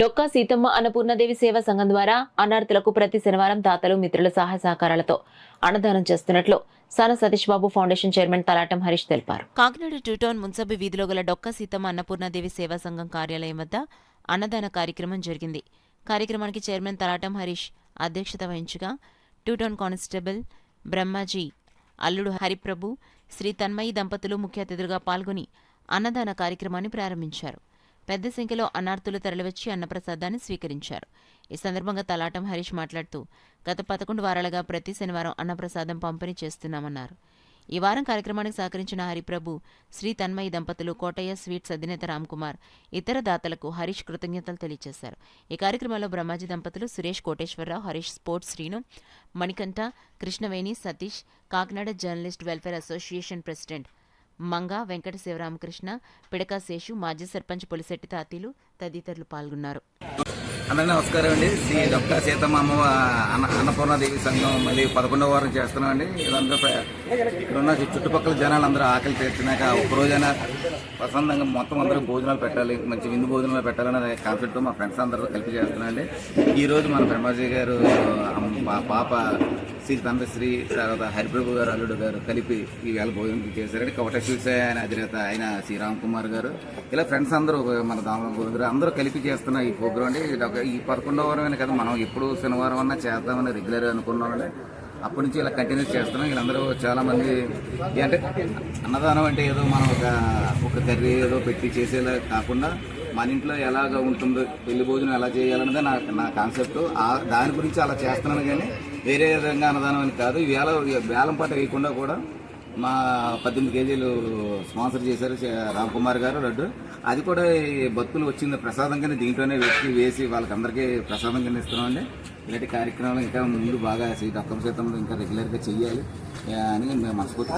డొక్కా సీతమ్మ అన్నపూర్ణదేవి సేవా సంఘం ద్వారా అనార్థులకు ప్రతి శనివారం దాతలు మిత్రుల సహాయ సహకారాలతో అన్నదానం చేస్తున్నట్లు సాన సతీష్ బాబు ఫౌండేషన్ చైర్మన్ తలాటం హరీష్ తెలిపారు. కాకినాడ టూటౌన్ మున్సబి వీధిలో గల డొక్కా సీతమ్మ అన్నపూర్ణదేవి సేవా సంఘం కార్యాలయం వద్ద అన్నదాన కార్యక్రమం జరిగింది. కార్యక్రమానికి చైర్మన్ తలాటం హరీష్ అధ్యక్షత వహించగా టూటౌన్ కానిస్టేబుల్ బ్రహ్మాజీ అల్లుడు హరిప్రభు శ్రీ తన్మయి దంపతులు ముఖ్య అతిథులుగా పాల్గొని అన్నదాన కార్యక్రమాన్ని ప్రారంభించారు. పెద్ద సంఖ్యలో అన్నార్థులు తరలివచ్చి అన్నప్రసాదాన్ని స్వీకరించారు. ఈ సందర్భంగా తలాటం హరీష్ మాట్లాడుతూ గత పదకొండు వారాలుగా ప్రతి శనివారం అన్నప్రసాదం పంపిణీ చేస్తున్నామన్నారు. ఈ వారం కార్యక్రమానికి సహకరించిన హరిప్రభు శ్రీ తన్మయి దంపతులు కోటయ్య స్వీట్స్ అధినేత రామ్కుమార్ ఇతర దాతలకు హరీష్ కృతజ్ఞతలు తెలియజేశారు. ఈ కార్యక్రమంలో బ్రహ్మాజీ దంపతులు Suresh Koteswararao Harish sports Srinu Manikanta Krishnaveni Satish Kakinada journalist welfare association president Manga Venkata Sivaramakrishna Pidaka Seshu మాజీ సర్పంచ్ పులిశెట్టి తాతీలు తదితరులు పాల్గొన్నారు. అందరికీ నమస్కారం అండి. శ్రీ డాక్టర్ సీతమ్మ అమ్మ అన్న అన్నపూర్ణదేవి సంఘం మళ్ళీ పదకొండవ వారం చేస్తున్నాం అండి ఇదంతా ఇక్కడ ఉన్న చుట్టుపక్కల జనాలు అందరూ ఆకలి తీర్చినాక ఒకరోజైనా ప్రశాంతంగా మొత్తం అందరూ భోజనాలు పెట్టాలి మంచి విందు భోజనాలు పెట్టాలనే కాన్సెప్ట్ మా ఫ్రెండ్స్ అందరూ కలిపి చేస్తున్నాం అండి ఈ రోజు మన బ్రహ్మాజీ గారు మా పాప శ్రీ తండ్రి శ్రీ తర్వాత హరిప్రభు గారు అల్లుడు గారు కలిపి ఈవేళ భోజనం చేశారంటే కవట స్వీట్స్ ఆయన అధినేత ఆయన శ్రీ రామ్ కుమార్ గారు. ఇలా ఫ్రెండ్స్ అందరూ మన దామ గారు అందరూ కలిపి చేస్తున్న ఈ ప్రోగ్రాం అంటే ఈ పదకొండవ వారమే కదా మనం ఎప్పుడు శనివారం అన్నా చేద్దామని రెగ్యులర్ అనుకున్నామండి అప్పటి నుంచి ఇలా కంటిన్యూ చేస్తున్నాం. వీళ్ళందరూ చాలామంది అంటే అన్నదానం అంటే ఏదో మనం ఒక ఒక కర్రీ ఏదో పెట్టి చేసేలా కాకుండా మన ఇంట్లో ఎలాగ ఉంటుందో పెళ్ళి భోజనం ఎలా చేయాలన్నదే నా నా కాన్సెప్ట్. దాని గురించి అలా చేస్తున్నాను కానీ వేరే విధంగా అన్నదానం అని కాదు. వేల వేలం పాట వేయకుండా కూడా మా పద్దెనిమిది కేజీలు స్పాన్సర్ చేశారు రామ్కుమార్ రామ్ కుమార్ గారు లడ్డు. అది కూడా ఈ భక్తులు వచ్చింది ప్రసాదంగానే దీంట్లోనే వెతికి వేసి వాళ్ళకందరికీ ప్రసాదంగానే ఇస్తున్నామండి. ఇలాంటి కార్యక్రమాలు ఇంకా ముందు బాగా శ్రీ దక్కం సీతంలో ఇంకా రెగ్యులర్గా చెయ్యాలి. అని మేము మనస్ఫూర్తి